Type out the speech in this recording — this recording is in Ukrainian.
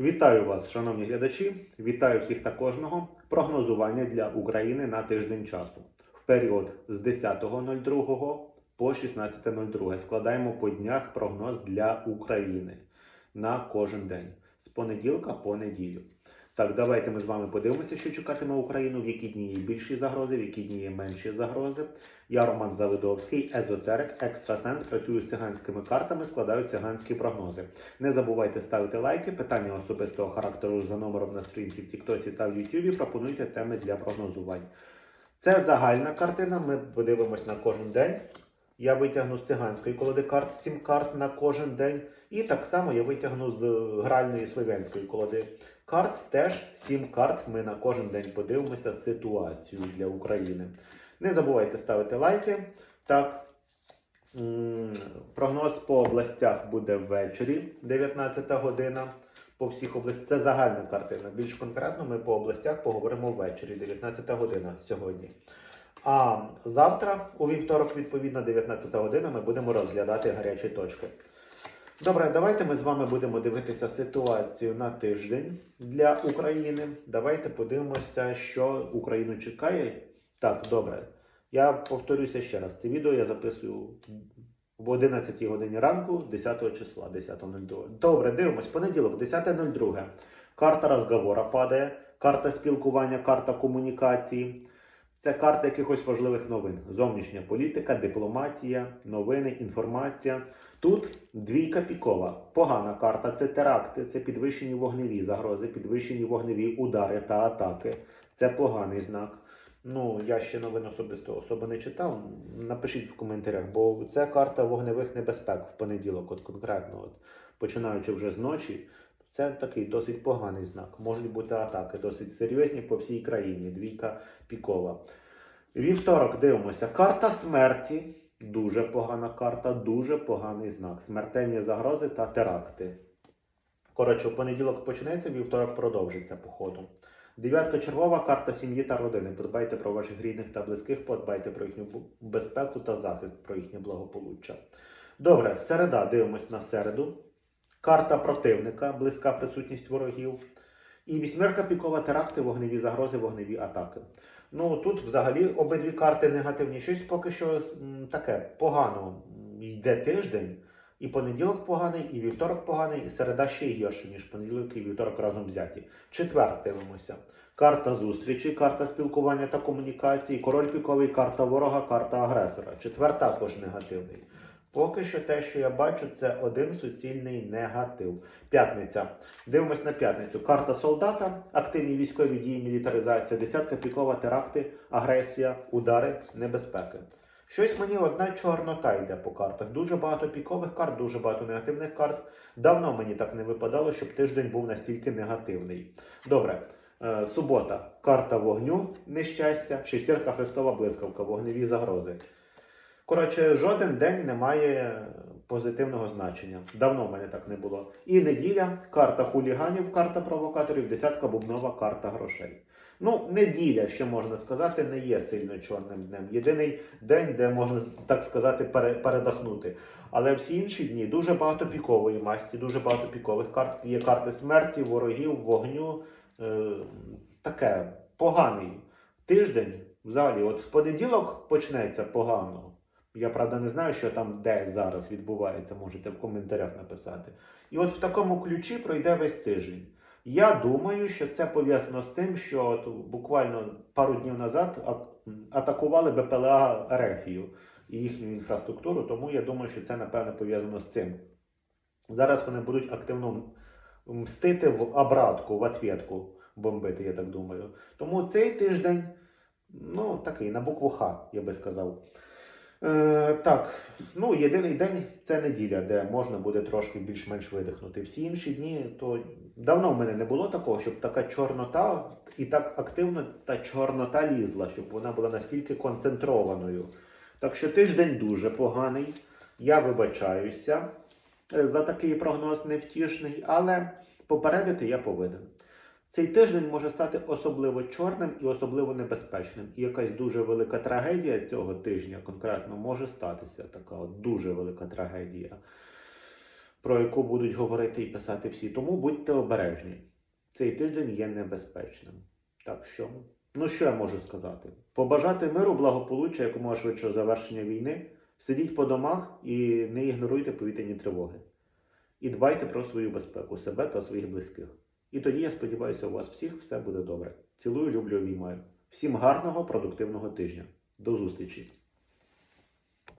Вітаю вас, шановні глядачі. Вітаю всіх та кожного. Прогнозування для України на тиждень часу. В період з 10.02 по 16.02 складаємо по днях прогноз для України на кожен день з понеділка по неділю. Так, давайте ми з вами подивимося, що чекатиме Україну, в які дні є більші загрози, в які дні є менші загрози. Я Роман Завидовський, езотерик, екстрасенс, працюю з циганськими картами, складаю циганські прогнози. Не забувайте ставити лайки, питання особистого характеру за номером на сторінці в Тіктоці та в Ютубі. Пропонуйте теми для прогнозувань. Це загальна картина. Ми подивимось на кожен день. Я витягну з циганської колоди карт 7 карт на кожен день. І так само я витягну з гральної слов'янської колоди карт. Теж 7 карт. Ми на кожен день подивимося ситуацію для України. Не забувайте ставити лайки. Так, прогноз по областях буде ввечері, 19 година. По всіх областях це загальна картина. Більш конкретно ми по областях поговоримо ввечері, 19 година сьогодні. А завтра, у вівторок, відповідно, 19 година, ми будемо розглядати гарячі точки. Добре, давайте ми з вами будемо дивитися ситуацію на тиждень для України. Давайте подивимося, що Україну чекає. Так, добре. Я повторюся ще раз. Це відео я записую в 11 годині ранку, 10 числа, 10.02. Добре, дивимось. Понеділок, 10.02. Карта розговора падає, карта спілкування, карта комунікації. Це карта якихось важливих новин. Зовнішня політика, дипломатія, новини, інформація. Тут двійка пікова. Погана карта це теракти, це підвищені вогневі загрози, підвищені вогневі удари та атаки. Це поганий знак. Ну, я ще новин особисто особо не читав. Напишіть в коментарях, бо це карта вогневих небезпек в понеділок, от конкретно, от, починаючи вже з ночі. Це такий досить поганий знак. Можуть бути атаки досить серйозні по всій країні. Двійка пікова. Вівторок дивимося. Карта смерті. Дуже погана карта, дуже поганий знак. Смертельні загрози та теракти. Коротше, понеділок почнеться, вівторок продовжиться по ходу. Дев'ятка чергова карта сім'ї та родини. Подбайте про ваших рідних та близьких, подбайте про їхню безпеку та захист, про їхнє благополуччя. Добре, середа. Дивимось на середу. Карта противника, близька присутність ворогів. І вісьмерка пікова теракти, вогневі загрози, вогневі атаки. Ну тут взагалі обидві карти негативні. Щось поки що таке погано йде тиждень. І понеділок поганий, і вівторок поганий, і середа ще гірше, ніж понеділок і вівторок разом взяті. Четвер дивимося. Карта зустрічі, карта спілкування та комунікації, король піковий, карта ворога, карта агресора. Четвер також негативний. Поки що те, що я бачу, це один суцільний негатив. П'ятниця. Дивимось на п'ятницю. Карта солдата, активні військові дії, мілітаризація, десятка пікова, теракти, агресія, удари, небезпеки. Щось мені одна чорнота йде по картах. Дуже багато пікових карт, дуже багато негативних карт. Давно мені так не випадало, щоб тиждень був настільки негативний. Добре. Е, Субота. Карта вогню, нещастя, шестірка Христова блискавка, вогневі загрози. Коротше, жоден день не має позитивного значення. Давно в мене так не було. І неділя, карта хуліганів, карта провокаторів, десятка бубнова, карта грошей. Ну, неділя, ще можна сказати, не є сильно чорним днем. Єдиний день, де можна так сказати, пере- передохнути. Але всі інші дні дуже багато пікової масті, дуже багато пікових карт. Є карти смерті, ворогів, вогню. Е, таке поганий тиждень. Взагалі, от в понеділок почнеться погано. Я правда не знаю, що там де зараз відбувається, можете в коментарях написати. І от в такому ключі пройде весь тиждень. Я думаю, що це пов'язано з тим, що от буквально пару днів назад атакували БПЛА Ерефію і їхню інфраструктуру, тому я думаю, що це напевне пов'язано з цим. Зараз вони будуть активно мстити в обратку, в ответку бомбити, я так думаю. Тому цей тиждень, ну, такий, на букву Х, я би сказав. Е, так, ну єдиний день це неділя, де можна буде трошки більш-менш видихнути. Всі інші дні, то давно в мене не було такого, щоб така чорнота і так активно та чорнота лізла, щоб вона була настільки концентрованою. Так що тиждень дуже поганий. Я вибачаюся е, за такий прогноз невтішний, але попередити я повинен. Цей тиждень може стати особливо чорним і особливо небезпечним. І якась дуже велика трагедія цього тижня конкретно може статися. Така от дуже велика трагедія. про яку будуть говорити і писати всі. Тому будьте обережні. Цей тиждень є небезпечним. Так що, ну що я можу сказати? Побажати миру, благополуччя, якомога швидшого завершення війни. Сидіть по домах і не ігноруйте повітряні тривоги. І дбайте про свою безпеку, себе та своїх близьких. І тоді, я сподіваюся, у вас всіх все буде добре. Цілую, люблю, обіймаю. Всім гарного, продуктивного тижня. До зустрічі!